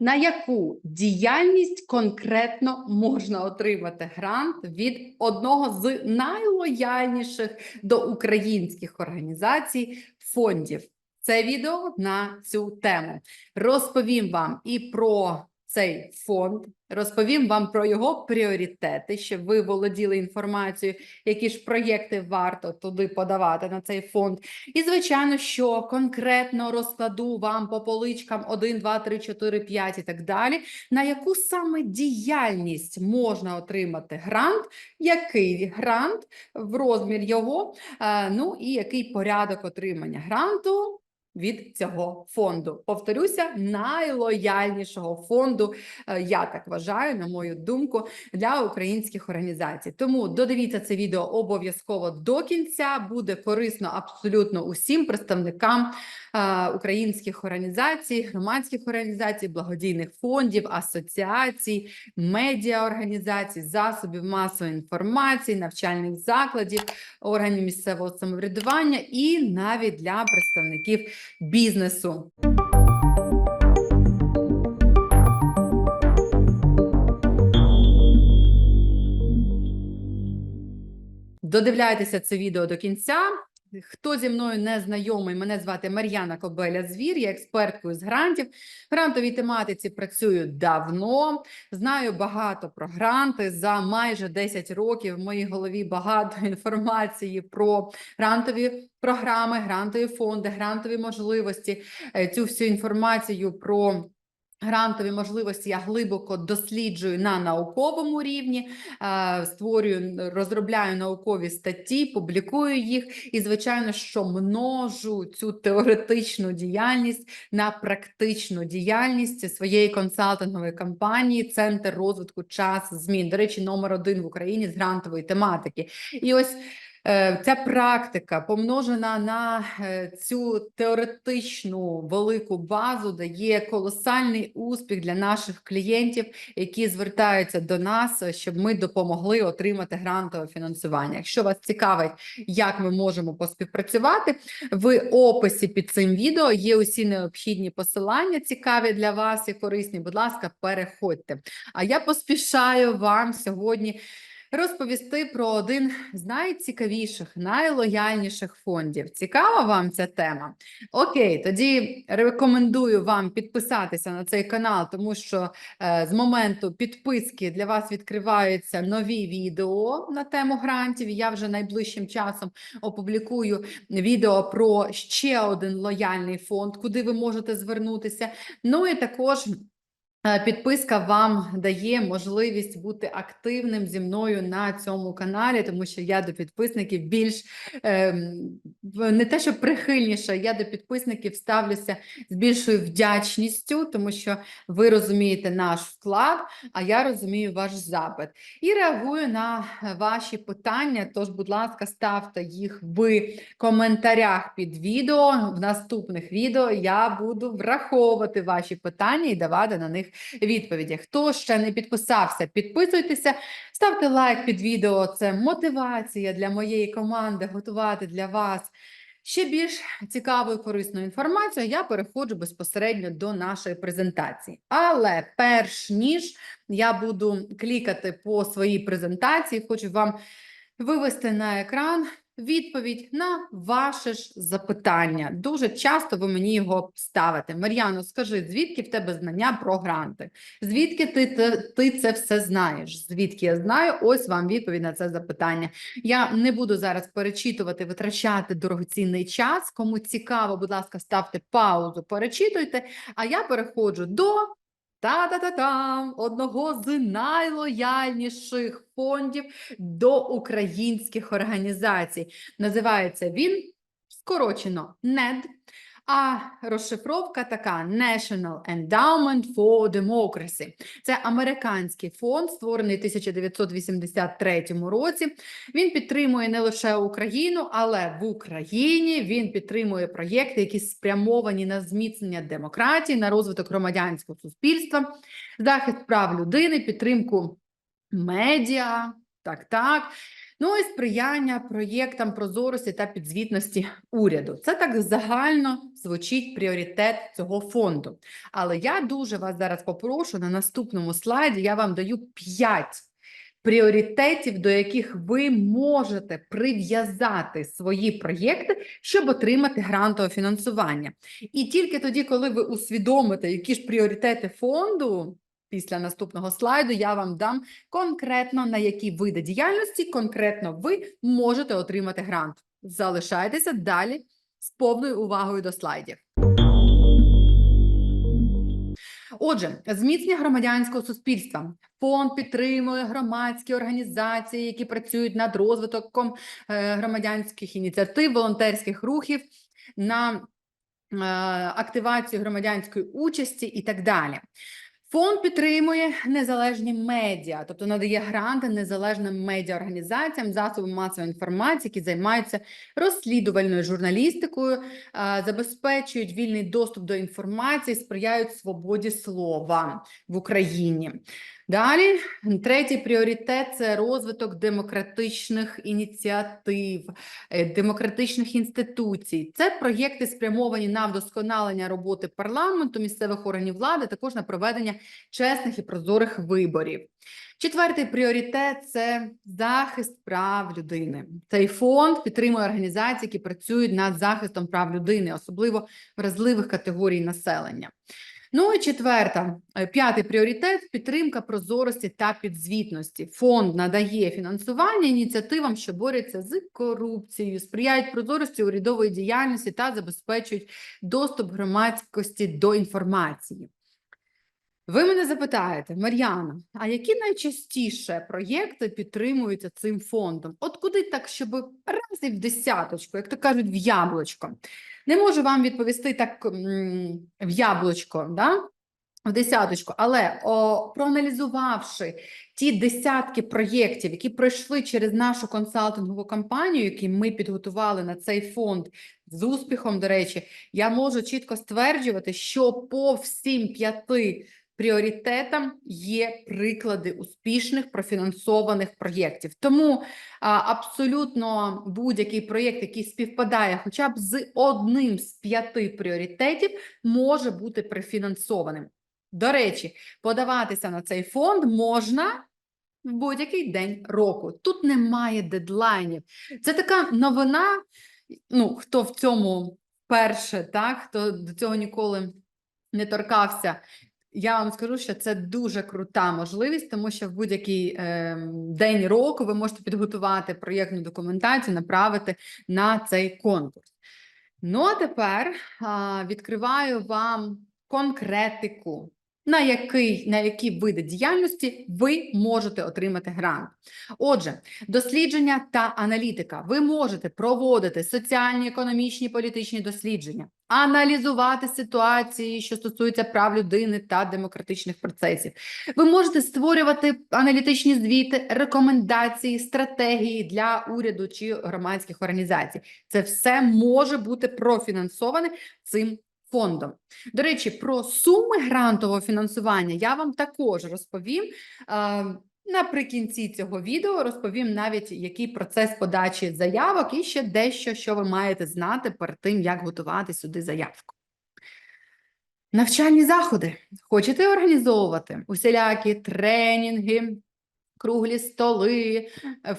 На яку діяльність конкретно можна отримати грант від одного з найлояльніших до українських організацій фондів? Це відео на цю тему. Розповім вам і про цей фонд, розповім вам про його пріоритети, щоб ви володіли інформацією, які ж проєкти варто туди подавати на цей фонд. І, звичайно, що конкретно розкладу вам по поличкам 1, 2, 3, 4, 5 і так далі, на яку саме діяльність можна отримати грант, який грант в розмір його, е, ну і який порядок отримання гранту. Від цього фонду повторюся, найлояльнішого фонду, е, я так вважаю, на мою думку, для українських організацій. Тому додивіться це відео обов'язково до кінця. Буде корисно абсолютно усім представникам е, українських організацій, громадських організацій, благодійних фондів, асоціацій, медіаорганізацій, засобів масової інформації, навчальних закладів, органів місцевого самоврядування і навіть для представників бізнесу. Додивляйтеся це відео до кінця. Хто зі мною не знайомий, мене звати Мар'яна Кобеля Звір, я експерткою з грантів. В грантовій тематиці працюю давно, знаю багато про гранти. За майже 10 років в моїй голові багато інформації про грантові програми, грантові фонди, грантові можливості. Е, Цю всю інформацію про Грантові можливості я глибоко досліджую на науковому рівні, е, створюю, розробляю наукові статті, публікую їх і, звичайно, що множу цю теоретичну діяльність на практичну діяльність своєї консалтингової компанії Центр розвитку час змін. До речі, номер один в Україні з грантової тематики. І ось Ця практика помножена на е, цю теоретичну велику базу дає колосальний успіх для наших клієнтів, які звертаються до нас, щоб ми допомогли отримати грантове фінансування. Якщо вас цікавить, як ми можемо поспівпрацювати, в описі під цим відео є усі необхідні посилання, цікаві для вас і корисні. Будь ласка, переходьте. А я поспішаю вам сьогодні розповісти про один з найцікавіших, найлояльніших фондів. Цікава вам ця тема? Окей, тоді рекомендую вам підписатися на цей канал, тому що е, з моменту підписки для вас відкриваються нові відео на тему грантів. Я вже найближчим часом опублікую відео про ще один лояльний фонд, куди ви можете звернутися. Ну і також. Е, Підписка вам дає можливість бути активним зі мною на цьому каналі, тому що я до підписників більш ем, не те, що прихильніша, я до підписників ставлюся з більшою вдячністю, тому що ви розумієте наш вклад, а я розумію ваш запит. І реагую на ваші питання. Тож, будь ласка, ставте їх в коментарях під відео. В наступних відео я буду враховувати ваші питання і давати на них відповіді. Хто ще не підписався, підписуйтеся, ставте лайк під відео. Це мотивація для моєї команди готувати для вас ще більш цікаву і корисну інформацію. Я переходжу безпосередньо до нашої презентації. Але перш ніж я буду клікати по своїй презентації, хочу вам вивести на екран відповідь на ваше ж запитання. Дуже часто ви мені його ставите. Мар'яно, скажи, звідки в тебе знання про гранти? Звідки ти, ти, ти це все знаєш? Звідки я знаю? Ось вам відповідь на це запитання. Я не буду зараз перечитувати, витрачати дорогоцінний час. Кому цікаво, будь ласка, ставте паузу, перечитуйте. А я переходжу до та-та-та-там одного з найлояльніших фондів до українських організацій. Називається він скорочено NED, а розшифровка така National Endowment for Democracy. Це американський фонд, створений в 1983 році. Він підтримує не лише Україну, але в Україні він підтримує проєкти, які спрямовані на зміцнення демократії, на розвиток громадянського суспільства, захист прав людини, підтримку медіа. Так, так. Ну і сприяння проєктам прозорості та підзвітності уряду. Це так загально звучить пріоритет цього фонду. Але я дуже вас зараз попрошу на наступному слайді. Я вам даю 5 пріоритетів, до яких ви можете прив'язати свої проєкти, щоб отримати грантове фінансування. І тільки тоді, коли ви усвідомите, які ж пріоритети фонду. Після наступного слайду я вам дам конкретно на які види діяльності конкретно ви можете отримати грант. Залишайтеся далі з повною увагою до слайдів. Отже, зміцнення громадянського суспільства. Фонд підтримує громадські організації, які працюють над розвитком е, громадянських ініціатив, волонтерських рухів, на е, активацію громадянської участі і так далі. Фонд підтримує незалежні медіа, тобто надає гранти незалежним медіаорганізаціям, засобам масової інформації, які займаються розслідувальною журналістикою, забезпечують вільний доступ до інформації, сприяють свободі слова в Україні. Далі, третій пріоритет це розвиток демократичних ініціатив, е, демократичних інституцій. Це проєкти спрямовані на вдосконалення роботи парламенту, місцевих органів влади, також на проведення чесних і прозорих виборів. Четвертий пріоритет це захист прав людини. Цей фонд підтримує організації, які працюють над захистом прав людини, особливо вразливих категорій населення. Ну і четверта, е, п'ятий пріоритет підтримка прозорості та підзвітності. Фонд надає фінансування ініціативам, що борються з корупцією, сприяють прозорості урядової діяльності та забезпечують доступ громадськості до інформації. Ви мене запитаєте, Мар'яна, а які найчастіше проєкти підтримуються цим фондом? От куди так, щоб раз і в десяточку, як то кажуть, в яблучко? Не можу вам відповісти так в яблучко, да? в десяточку, але о, проаналізувавши ті десятки проєктів, які пройшли через нашу консалтингову кампанію, які ми підготували на цей фонд з успіхом, до речі, я можу чітко стверджувати, що по всім п'яти пріоритетам є приклади успішних профінансованих проєктів. Тому абсолютно будь-який проєкт, який співпадає хоча б з одним з п'яти пріоритетів, може бути профінансованим. До речі, подаватися на цей фонд можна в будь-який день року. Тут немає дедлайнів. Це така новина. Ну, хто в цьому вперше, так, хто до цього ніколи не торкався. Я вам скажу, що це дуже крута можливість, тому що в будь-який е, день року ви можете підготувати проєктну документацію, направити на цей конкурс. Ну а тепер а, відкриваю вам конкретику, на який, на які види діяльності ви можете отримати грант. Отже, дослідження та аналітика. Ви можете проводити соціальні, економічні, політичні дослідження, аналізувати ситуації, що стосуються прав людини та демократичних процесів. Ви можете створювати аналітичні звіти, рекомендації, стратегії для уряду чи громадських організацій. Це все може бути профінансоване цим фондом. До речі, про суми грантового фінансування я вам також розповім. Наприкінці цього відео розповім навіть, який процес подачі заявок і ще дещо, що ви маєте знати перед тим, як готувати сюди заявку. Навчальні заходи. Хочете організовувати усілякі тренінги, круглі столи,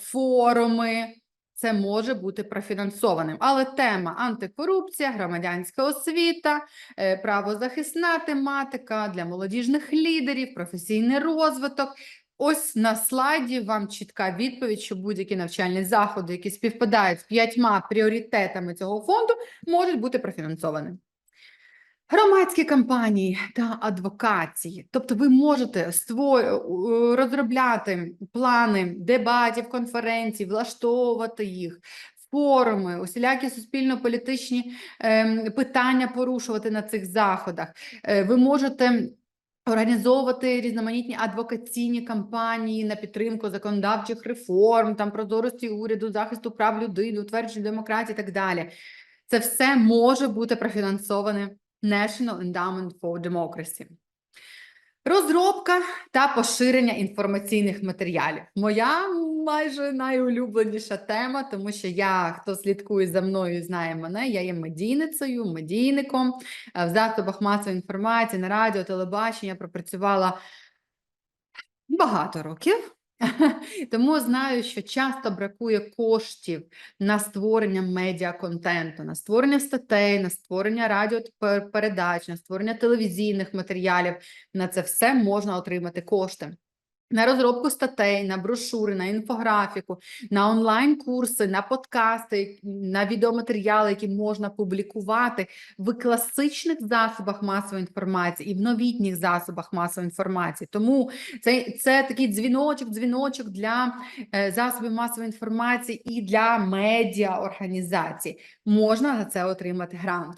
форуми. Це може бути профінансованим. Але тема антикорупція, громадянська освіта, е, правозахисна тематика для молодіжних лідерів, професійний розвиток. Ось на слайді вам чітка відповідь, що будь-які навчальні заходи, які співпадають з п'ятьма пріоритетами цього фонду, можуть бути профінансовані. Громадські кампанії та адвокації, тобто ви можете ство- розробляти плани дебатів, конференцій, влаштовувати їх, форуми, усілякі суспільно-політичні ем, питання порушувати на цих заходах. Е, ви можете організовувати різноманітні адвокаційні кампанії на підтримку законодавчих реформ, там прозорості уряду, захисту прав людини, утвердження демократії і так далі. Це все може бути профінансоване National Endowment for Democracy. Розробка та поширення інформаційних матеріалів. Моя майже найулюбленіша тема, тому що я, хто слідкує за мною, знає мене. Я є медійницею, медійником Е, в засобах масової інформації на радіо, телебачення пропрацювала багато років. Тому знаю, що часто бракує коштів на створення медіаконтенту, на створення статей, на створення радіопередач, на створення телевізійних матеріалів. На це все можна отримати кошти. На розробку статей, на брошури, на інфографіку, на онлайн-курси, на подкасти, на відеоматеріали, які можна публікувати в класичних засобах масової інформації і в новітніх засобах масової інформації. Тому це, це такий дзвіночок, дзвіночок для е, засобів масової інформації і для медіа організацій. Можна за це отримати грант.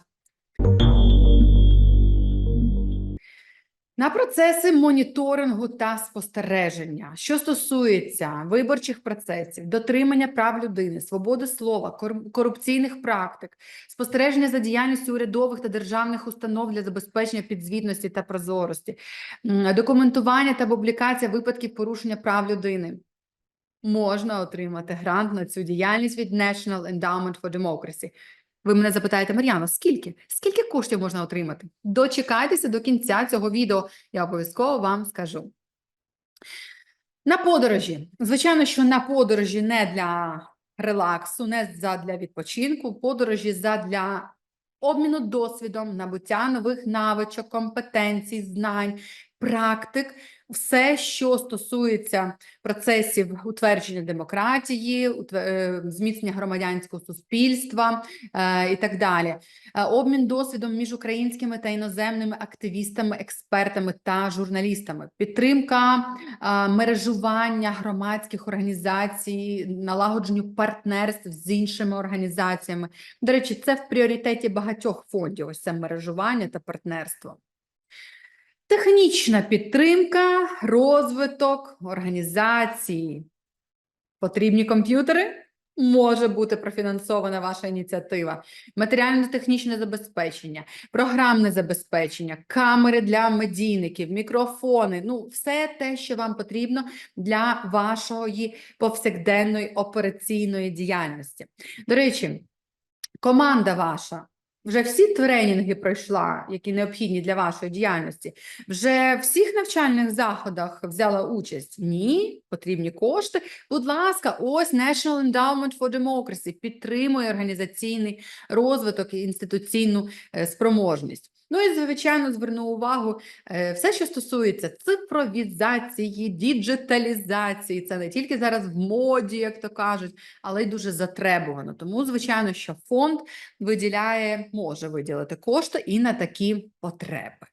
На процеси моніторингу та спостереження, що стосується виборчих процесів, дотримання прав людини, свободи слова, корупційних практик, спостереження за діяльністю урядових та державних установ для забезпечення підзвітності та прозорості, документування та публікація випадків порушення прав людини. Можна отримати грант на цю діяльність від National Endowment for Democracy. Ви мене запитаєте, Мар'яно, скільки? Скільки коштів можна отримати? Дочекайтеся до кінця цього відео, я обов'язково вам скажу. На подорожі. Звичайно, що на подорожі не для релаксу, не задля відпочинку, подорожі задля обміну досвідом, набуття нових навичок, компетенцій, знань, практик, все, що стосується процесів утвердження демократії, е, зміцнення громадянського суспільства е, і так далі. Е, Обмін досвідом між українськими та іноземними активістами, експертами та журналістами, підтримка мережування громадських організацій, налагодженню партнерств з іншими організаціями. До речі, це в пріоритеті багатьох фондів. Ось це мережування та партнерство. Технічна підтримка, розвиток організації. Потрібні комп'ютери? Може бути профінансована ваша ініціатива, матеріально-технічне забезпечення, програмне забезпечення, камери для медійників, мікрофони. Ну, все те, що вам потрібно для вашої повсякденної операційної діяльності. До речі, команда ваша вже всі тренінги пройшла, які необхідні для вашої діяльності. Вже в всіх навчальних заходах взяла участь? Ні, потрібні кошти. Будь ласка, ось National Endowment for Democracy підтримує організаційний розвиток і інституційну е, спроможність. Ну і звичайно зверну увагу е, все, що стосується цифровізації, діджиталізації. Це не тільки зараз в моді, як то кажуть, але й дуже затребувано. Тому, звичайно, що фонд виділяє, може виділити кошти і на такі потреби.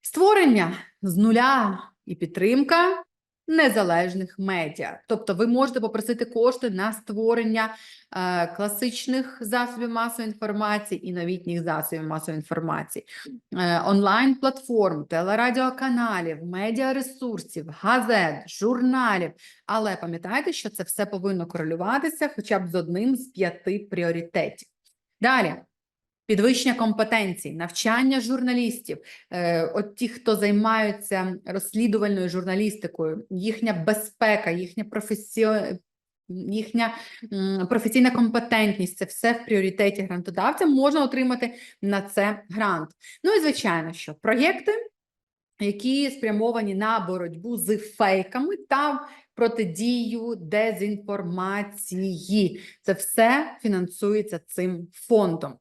Створення з нуля і підтримка незалежних медіа. Тобто ви можете попросити кошти на створення е, класичних засобів масової інформації і новітніх засобів масової інформації, е, онлайн-платформ, телерадіоканалів, медіаресурсів, газет, журналів. Але пам'ятайте, що це все повинно корелюватися хоча б з одним з п'яти пріоритетів. Далі. Підвищення компетенцій, навчання журналістів, е, от ті, хто займаються розслідувальною журналістикою, їхня безпека, їхня професіо... їхня професійна компетентність це все в пріоритеті грантодавця. Можна отримати на це грант. Ну і звичайно, що проєкти, які спрямовані на боротьбу з фейками та протидію дезінформації. Це все фінансується цим фондом.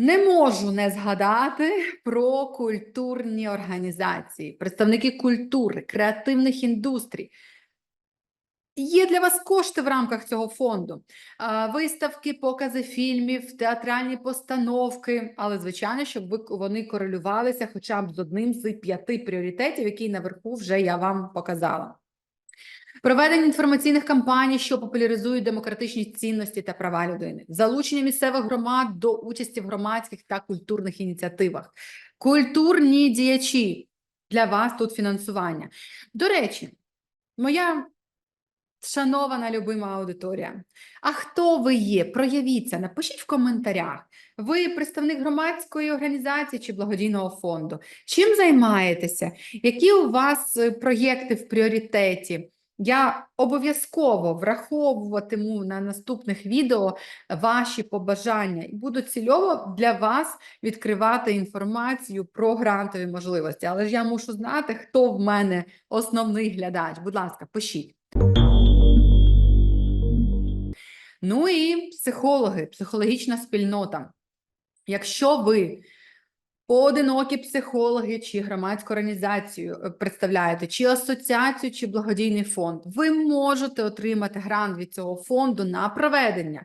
Не можу не згадати про культурні організації, представники культури, креативних індустрій. Є для вас кошти в рамках цього фонду, виставки, покази фільмів, театральні постановки, але звичайно, щоб вони корелювалися хоча б з одним з п'яти пріоритетів, які наверху вже я вам показала. Проведення інформаційних кампаній, що популяризують демократичні цінності та права людини, залучення місцевих громад до участі в громадських та культурних ініціативах, культурні діячі для вас тут фінансування. До речі, моя шанована любима аудиторія, а хто ви є? Проявіться, напишіть в коментарях. Ви представник громадської організації чи благодійного фонду? Чим займаєтеся? Які у вас е, проєкти в пріоритеті? Я обов'язково враховуватиму на наступних відео ваші побажання і буду цільово для вас відкривати інформацію про грантові можливості. Але ж я мушу знати, хто в мене основний глядач. Будь ласка, пишіть. Ну і психологи, психологічна спільнота. Якщо ви поодинокі психологи чи громадську організацію е, представляєте, чи асоціацію, чи благодійний фонд, ви можете отримати грант від цього фонду на проведення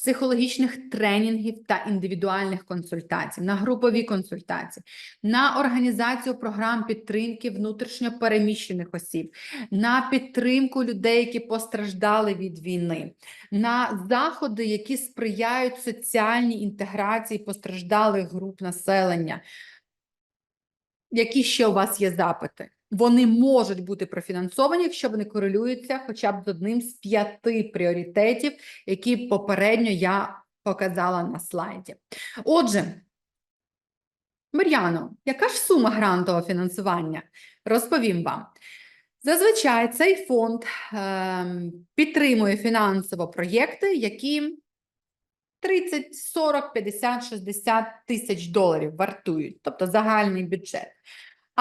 психологічних тренінгів та індивідуальних консультацій, на групові консультації, на організацію програм підтримки внутрішньо переміщених осіб, на підтримку людей, які постраждали від війни, на заходи, які сприяють соціальній інтеграції постраждалих груп населення. Які ще у вас є запити? Вони можуть бути профінансовані, якщо вони корелюються хоча б з одним з п'яти пріоритетів, які попередньо я показала на слайді. Отже, Мар'яно, яка ж сума грантового фінансування? Розповім вам. Зазвичай цей фонд ем, підтримує фінансово проєкти, які 30, 40, 50, 60 тисяч доларів вартують, тобто загальний бюджет.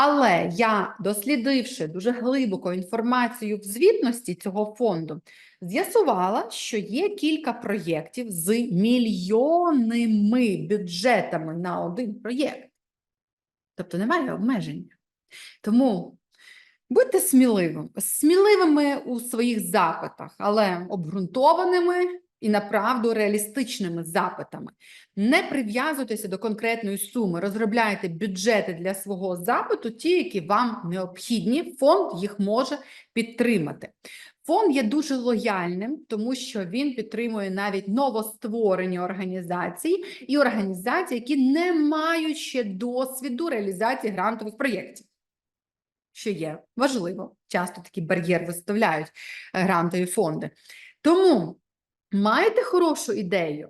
Але я, дослідивши дуже глибоко інформацію в звітності цього фонду, з'ясувала, що є кілька проєктів з мільйонними бюджетами на один проєкт. Тобто немає обмеження. Тому будьте сміливими, сміливими у своїх запитах, але обґрунтованими і направду реалістичними запитами. Не прив'язуйтеся до конкретної суми, розробляйте бюджети для свого запиту, ті, які вам необхідні. Фонд їх може підтримати. Фонд є дуже лояльним, тому що він підтримує навіть новостворені організації і організації, які не мають ще досвіду реалізації грантових проєктів. Що є важливо, часто такий бар'єр виставляють е, грантові фонди. Тому Маєте хорошу ідею?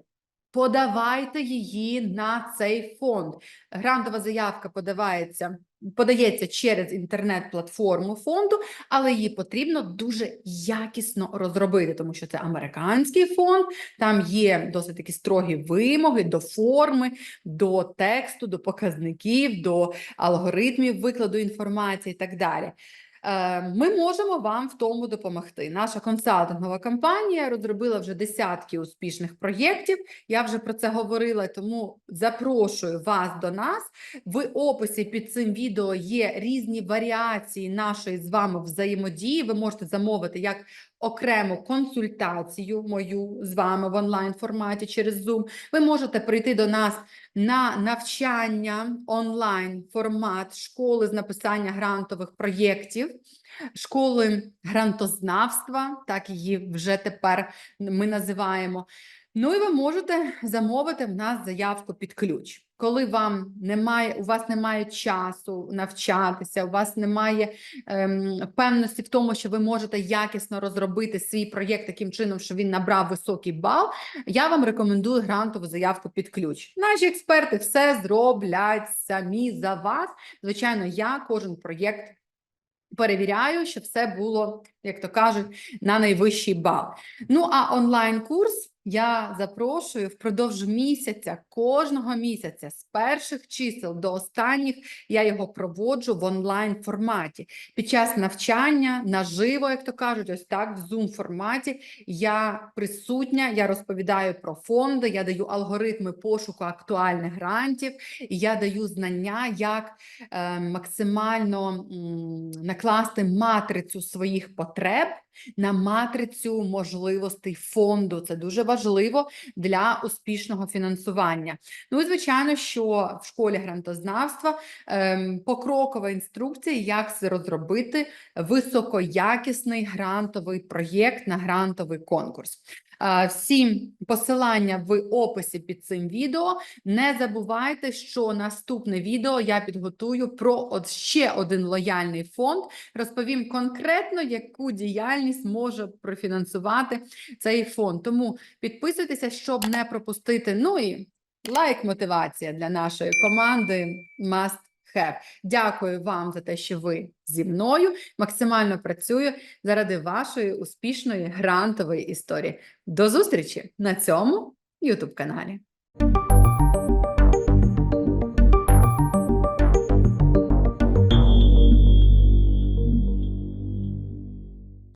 Подавайте її на цей фонд. Грантова заявка подавається, подається через інтернет-платформу фонду, але її потрібно дуже якісно розробити, тому що це американський фонд, там є досить такі строгі вимоги до форми, до тексту, до показників, до алгоритмів викладу інформації і так далі. Е, ми можемо вам в тому допомогти. Наша консалтингова компанія розробила вже десятки успішних проєктів. Я вже про це говорила, тому запрошую вас до нас. В описі під цим відео є різні варіації нашої з вами взаємодії. Ви можете замовити як окрему консультацію мою з вами в онлайн форматі через Zoom. Ви можете прийти до нас на навчання онлайн формат школи з написання грантових проєктів, школи грантознавства, так її вже тепер ми називаємо. Ну і ви можете замовити в нас заявку під ключ. Коли вам немає, у вас немає часу навчатися, у вас немає ем, певності в тому, що ви можете якісно розробити свій проєкт таким чином, що він набрав високий бал, я вам рекомендую грантову заявку під ключ. Наші експерти все зроблять самі за вас. Звичайно, я кожен проєкт перевіряю, щоб все було, як то кажуть, на найвищий бал. Ну а онлайн-курс я запрошую впродовж місяця, кожного місяця, з перших чисел до останніх, я його проводжу в онлайн форматі. Під час навчання наживо, як то кажуть, ось так в Zoom форматі я присутня, я розповідаю про фонди, я даю алгоритми пошуку актуальних грантів, і я даю знання, як е, максимально м, накласти матрицю своїх потреб на матрицю можливостей фонду. Це дуже важливо для успішного фінансування. Ну і звичайно, що в школі грантознавства ем, покрокова інструкція, як розробити високоякісний грантовий проєкт на грантовий конкурс. Всі посилання в описі під цим відео. Не забувайте, що наступне відео я підготую про от ще один лояльний фонд. Розповім конкретно, яку діяльність може профінансувати цей фонд. Тому підписуйтеся, щоб не пропустити. Ну і лайк мотивація для нашої команди must have. Дякую вам за те, що ви зі мною максимально працюю заради вашої успішної грантової історії. До зустрічі на цьому YouTube каналі.